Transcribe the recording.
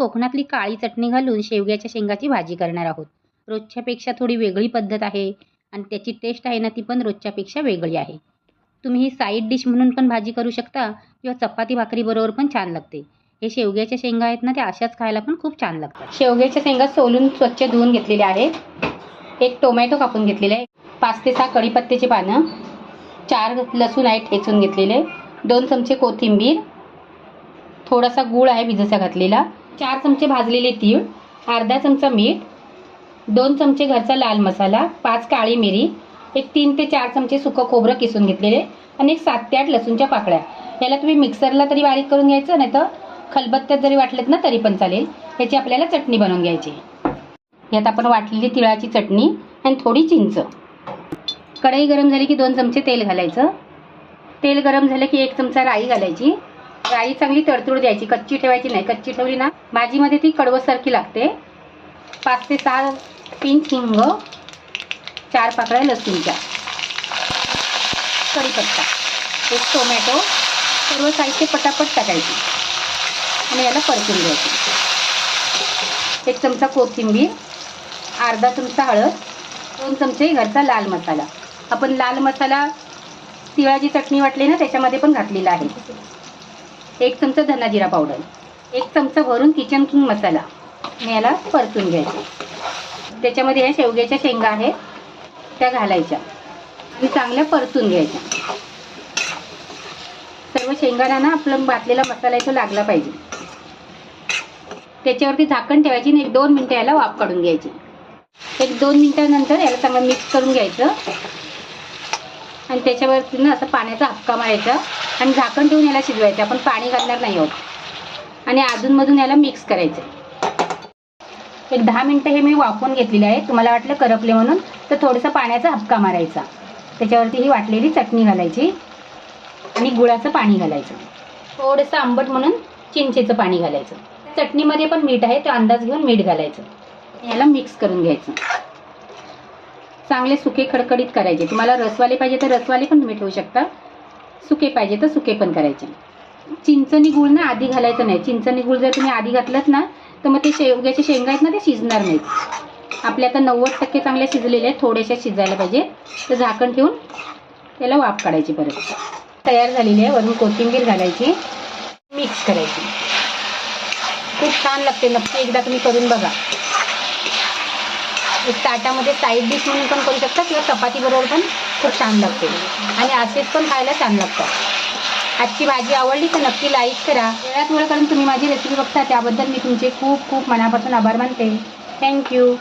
कोकणातली काळी चटणी घालून शेवग्याच्या शेंगाची भाजी करणार आहोत. रोजच्यापेक्षा थोडी वेगळी पद्धत आहे आणि त्याची टेस्ट आहे ना ती पण रोजच्यापेक्षा वेगळी आहे. तुम्ही ही साईड डिश म्हणून पण भाजी करू शकता किंवा चपाती भाकरीबरोबर पण छान लागते. हे शेवग्याच्या शेंगा आहेत ना त्या अशाच खायला पण खूप छान लागतात. शेवग्याच्या शेंगा सोलून स्वच्छ धुवून घेतलेल्या आहेत. एक टोमॅटो कापून घेतलेला आहे. पाच ते सहा कढीपत्त्याची पानं चार लसूण आहे ठेचून घेतलेले दोन चमचे कोथिंबीर थोडासा गूळ आहे विजेचा घातलेला चार चमचे भाजलेले तीळ अर्धा चमचा मीठ दोन चमचे घरचा लाल मसाला पाच काळी मिरी एक तीन ते चार चमचे सुकं खोबरं किसून घेतलेले आणि एक सात ते आठ लसूणच्या पाकळ्या. याला तुम्ही मिक्सरला तरी बारीक करून घ्यायचं नाही तर खलबत्त्यात जरी वाटलेत ना तरी पण चालेल. याची आपल्याला चटणी बनवून घ्यायची. यात आपण वाटलेली तिळाची चटणी आणि थोडी चिंच. कढई गरम झाली की दोन चमचे तेल घालायचं. तेल गरम झालं की एक चमचा राई घालायची. राई चांगली तडतूड द्यायची कच्ची ठेवायची नाही. कच्ची ठेवली ना भाजीमध्ये ती कडवसारखी लागते. पाच ते सहा पिंच हिंग चार पाकळ्या लसूणच्या. कढीपत्ता एक टोमॅटो सर्व साहित्य पटापट टाकायची. आणि याला परतून घ्यायची. एक चमचा कोथिंबीर अर्धा चमचा हळद दोन चमचे घरचा लाल मसाला. आपण लाल मसाला तिळाची चटणी वाटली ना त्याच्यामध्ये पण घातलेला आहे. एक चमचा धना जिरा पावडर एक चमचा भरून किचन किंग मसाला आणि याला परतून घ्यायचा. त्याच्यामध्ये ह्या शेवग्याच्या शेंगा आहेत त्या घालायच्या. आणि चांगल्या परतून घ्यायच्या. सर्व शेंगांना ना आपलं बातलेला मसाला इथं लागला पाहिजे. त्याच्यावरती झाकण ठेवायची आणि एक दोन मिनटं याला वाफ काढून घ्यायची. एक दोन मिनटानंतर याला चांगलं मिक्स करून घ्यायचं. आणि त्याच्यावरती ना असं पाण्याचा हपका मारायचा आणि झाकण ठेवून याला शिजवायचं. आपण पाणी घालणार नाही आहोत. आणि अजूनमधून याला मिक्स करायचं. एक दहा मिनटं हे मी वाफवून घेतलेले आहे तुम्हाला वाटलं करपले म्हणून तर थोडंसं पाण्याचा हपका मारायचा. त्याच्यावरती ही वाटलेली चटणी घालायची आणि गुळाचं पाणी घालायचं. थोडंसं आंबट म्हणून चिंचेचं पाणी घालायचं. चटणीमध्ये पण मीठ आहे तो अंदाज घेऊन मीठ घालायचं. याला मिक्स करून घ्यायचं. चांगले सुके खडखडीत करायचे. तुम्हाला रसवाले पाहिजे तर रसवाले पण तुम्ही ठेवू शकता. सुके पाहिजे तर सुके पण करायचे. चिंचणी गुळ ना आधी घालायचं नाही. चिंचणी गुळ जर तुम्ही आधी घातलात ना तर मग ते शेवग्याचे शेंगा आहेत ना ते शिजणार नाहीत. आपले आता नव्वद टक्के चांगले शिजलेले आहेत. थोड्याशा शिजायला पाहिजे. तर झाकण ठेवून त्याला वाफ काढायची परत. तयार झालेली आहे. वरून कोथिंबीर घालायची. मिक्स करायची. खूप छान लागते. नक्की एकदा तुम्ही करून बघा. एक ताटामध्ये साईड डिश म्हणून पण करू शकता किंवा चपातीबरोबर पण खूप छान लागते. आणि असेच पण खायला छान लागतात आजची भाजी आवडली तर नक्की लाईक करा. वेळात वेळ करून तुम्ही माझी रेसिपी बघता त्याबद्दल मी तुमचे खूप खूप मनापासून आभार मानते. थँक्यू